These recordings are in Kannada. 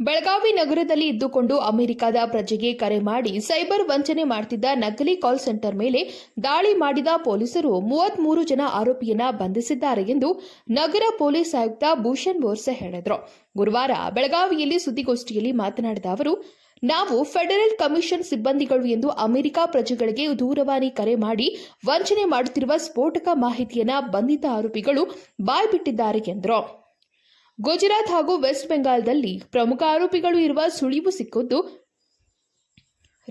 ಬೆಳಗಾವಿ ನಗರದಲ್ಲಿ ಇದ್ದುಕೊಂಡು ಅಮೆರಿಕದ ಪ್ರಜೆಗೆ ಕರೆ ಮಾಡಿ ಸೈಬರ್ ವಂಚನೆ ಮಾಡ್ತಿದ್ದ ನಕಲಿ ಕಾಲ್ ಸೆಂಟರ್ ಮೇಲೆ ದಾಳಿ ಮಾಡಿದ ಪೊಲೀಸರು ಮೂವತ್ಮೂರು ಜನ ಆರೋಪಿಯನ್ನ ಬಂಧಿಸಿದ್ದಾರೆ ಎಂದು ನಗರ ಪೊಲೀಸ್ ಆಯುಕ್ತ ಭೂಷಣ್ ಬೋರ್ಸೆ ಹೇಳಿದರು. ಗುರುವಾರ ಬೆಳಗಾವಿಯಲ್ಲಿ ಸುದ್ದಿಗೋಷ್ಠಿಯಲ್ಲಿ ಮಾತನಾಡಿದ ಅವರು, ನಾವು ಫೆಡರಲ್ ಕಮಿಷನ್ ಸಿಬ್ಬಂದಿಗಳು ಎಂದು ಅಮೆರಿಕ ಪ್ರಜೆಗಳಿಗೆ ದೂರವಾಣಿ ಕರೆ ಮಾಡಿ ವಂಚನೆ ಮಾಡುತ್ತಿರುವ ಸ್ಫೋಟಕ ಮಾಹಿತಿಯನ್ನ ಬಂಧಿತ ಆರೋಪಿಗಳು ಬಾಯ್ಬಿಟ್ಟಿದ್ದಾರೆ ಎಂದರು. ಗುಜರಾತ್ ಹಾಗೂ ವೆಸ್ಟ್ ಬೆಂಗಾಲ್ದಲ್ಲಿ ಪ್ರಮುಖ ಆರೋಪಿಗಳು ಇರುವ ಸುಳಿವು ಸಿಕ್ಕಿದ್ದು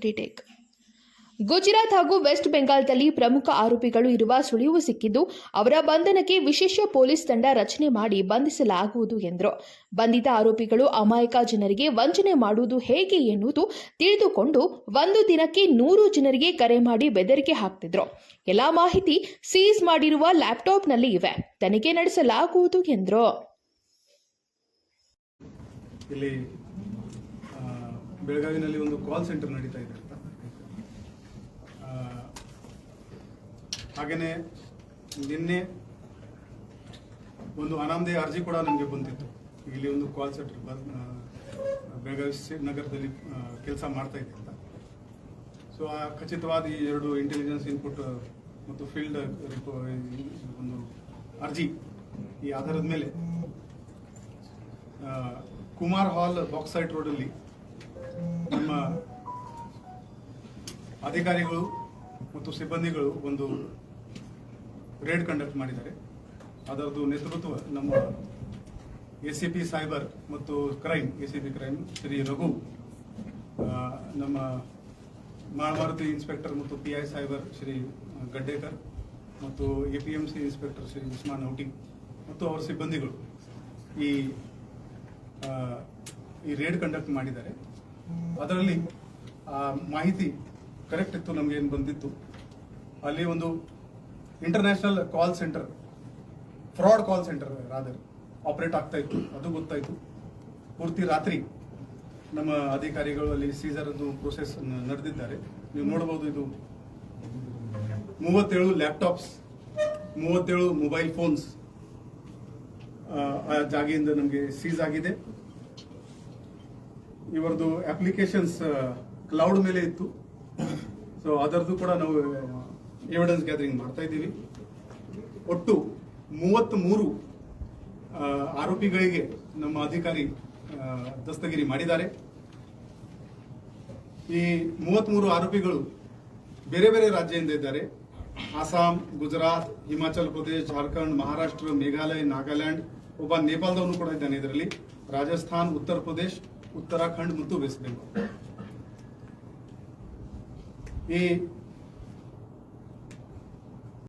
ರಿಟೇಕ್. ಗುಜರಾತ್ ಹಾಗೂ ವೆಸ್ಟ್ ಬೆಂಗಾಲ್ದಲ್ಲಿ ಪ್ರಮುಖ ಆರೋಪಿಗಳು ಇರುವ ಸುಳಿವು ಸಿಕ್ಕಿದ್ದು, ಅವರ ಬಂಧನಕ್ಕೆ ವಿಶೇಷ ಪೊಲೀಸ್ ತಂಡ ರಚನೆ ಮಾಡಿ ಬಂಧಿಸಲಾಗುವುದು ಎಂದರು. ಬಂಧಿತ ಆರೋಪಿಗಳು ಅಮಾಯಕ ಜನರಿಗೆ ವಂಚನೆ ಮಾಡುವುದು ಹೇಗೆ ಎನ್ನುವುದು ತಿಳಿದುಕೊಂಡು ಒಂದು ದಿನಕ್ಕೆ ನೂರು ಜನರಿಗೆ ಕರೆ ಮಾಡಿ ಬೆದರಿಕೆ ಹಾಕ್ತಿದ್ರು. ಎಲ್ಲ ಮಾಹಿತಿ ಸೀಸ್ ಮಾಡಿರುವ ಲ್ಯಾಪ್ಟಾಪ್ನಲ್ಲಿ ಇವೆ. ತನಿಖೆ ನಡೆಸಲಾಗುವುದು ಎಂದರು. ಇಲ್ಲಿ ಬೆಳಗಾವಿನಲ್ಲಿ ಒಂದು ಕಾಲ್ ಸೆಂಟರ್ ನಡೀತಾ ಇದೆ ಅಂತ. ಹಾಗೆಯೇ ನಿನ್ನೆ ಒಂದು ಅನಾಮಧೇಯ ಅರ್ಜಿ ಕೂಡ ನಮಗೆ ಬಂದಿತ್ತು. ಇಲ್ಲಿ ಒಂದು ಕಾಲ್ ಸೆಂಟರ್ ಬೆಳಗಾವಿ ನಗರದಲ್ಲಿ ಕೆಲಸ ಮಾಡ್ತಾ ಇದೆ ಅಂತ. ಸೊ ಆ, ಖಚಿತವಾದ ಈ ಎರಡು ಇಂಟೆಲಿಜೆನ್ಸ್ ಇನ್ಪುಟ್ ಮತ್ತು ಫೀಲ್ಡ್ ಒಂದು ಅರ್ಜಿ ಈ ಆಧಾರದ ಮೇಲೆ ಕುಮಾರ್ ಹಾಲ್ ಬಾಕ್ಸೈಟ್ ರೋಡಲ್ಲಿ ನಮ್ಮ ಅಧಿಕಾರಿಗಳು ಮತ್ತು ಸಿಬ್ಬಂದಿಗಳು ಒಂದು ರೇಡ್ ಕಂಡಕ್ಟ್ ಮಾಡಿದ್ದಾರೆ. ಅದರದ್ದು ನೇತೃತ್ವ ನಮ್ಮ ಎ ಸಿ ಪಿ ಸೈಬರ್ ಮತ್ತು crime A C P crime Shri Raghu ನಮ್ಮ ಮಾಳಮಾರುತಿ ಇನ್ಸ್ಪೆಕ್ಟರ್ ಮತ್ತು P I cyber Shri Gaddekar ಮತ್ತು A P M C inspector Shri Usman Auti ಮತ್ತು ಅವರ ಸಿಬ್ಬಂದಿಗಳು ಈ ಈ ರೇಡ್ ಕಂಡಕ್ಟ್ ಮಾಡಿದ್ದಾರೆ. ಅದರಲ್ಲಿ, ಆ, ಮಾಹಿತಿ ಕರೆಕ್ಟ್ ಇತ್ತು, ನಮ್ಗೆ ಏನು ಬಂದಿತ್ತು. ಅಲ್ಲಿ ಒಂದು international call center fraud call center rather operate ಆಗ್ತಾ ಇತ್ತು. ಅದು ಗೊತ್ತಾಯಿತು. ಪೂರ್ತಿ ರಾತ್ರಿ ನಮ್ಮ ಅಧಿಕಾರಿಗಳು ಅಲ್ಲಿ ಸೀಸರ್ದು ಪ್ರೋಸೆಸ್ ನಡೆದಿದ್ದಾರೆ. ನೀವು ನೋಡಬಹುದು ಇದು ಮೂವತ್ತೇಳು ಲ್ಯಾಪ್ಟಾಪ್ಸ್ ಮೂವತ್ತೇಳು ಮೊಬೈಲ್ ಫೋನ್ಸ್ ಆ ಜಾಗೆಯಿಂದ ನಮಗೆ ಸೀಸ್ ಆಗಿದೆ. ಇವರದು ಅಪ್ಲಿಕೇಶನ್ಸ್ ಕ್ಲೌಡ್ ಮೇಲೆ ಇತ್ತು. ಸೊ ಅದರದ್ದು ಕೂಡ ನಾವು ಎವಿಡೆನ್ಸ್ ಗ್ಯಾದರಿಂಗ್ ಮಾಡ್ತಾ ಇದ್ದೀವಿ. ಒಟ್ಟು ಮೂವತ್ತ್ ಮೂರು ಆರೋಪಿಗಳಿಗೆ ನಮ್ಮ ಅಧಿಕಾರಿ ದಸ್ತಗಿರಿ ಮಾಡಿದ್ದಾರೆ. ಈ ಮೂವತ್ತ್ಮೂರು ಆರೋಪಿಗಳು ಬೇರೆ ಬೇರೆ ರಾಜ್ಯದಿಂದ ಇದ್ದಾರೆ. ಅಸ್ಸಾಂ ಗುಜರಾತ್ ಹಿಮಾಚಲ್ ಪ್ರದೇಶ್ ಜಾರ್ಖಂಡ್ ಮಹಾರಾಷ್ಟ್ರ ಮೇಘಾಲಯ ನಾಗಾಲ್ಯಾಂಡ್ ಒಬ್ಬ ನೇಪಾಳದವನು ಕೂಡ ಇದ್ದಾನೆ ಇದರಲ್ಲಿ ರಾಜಸ್ಥಾನ್ ಉತ್ತರ ಪ್ರದೇಶ್ ಉತ್ತರಾಖಂಡ್ ಮತ್ತು ವೆಸ್ಟ್ ಬೆಂಗಾಲ್ ಈ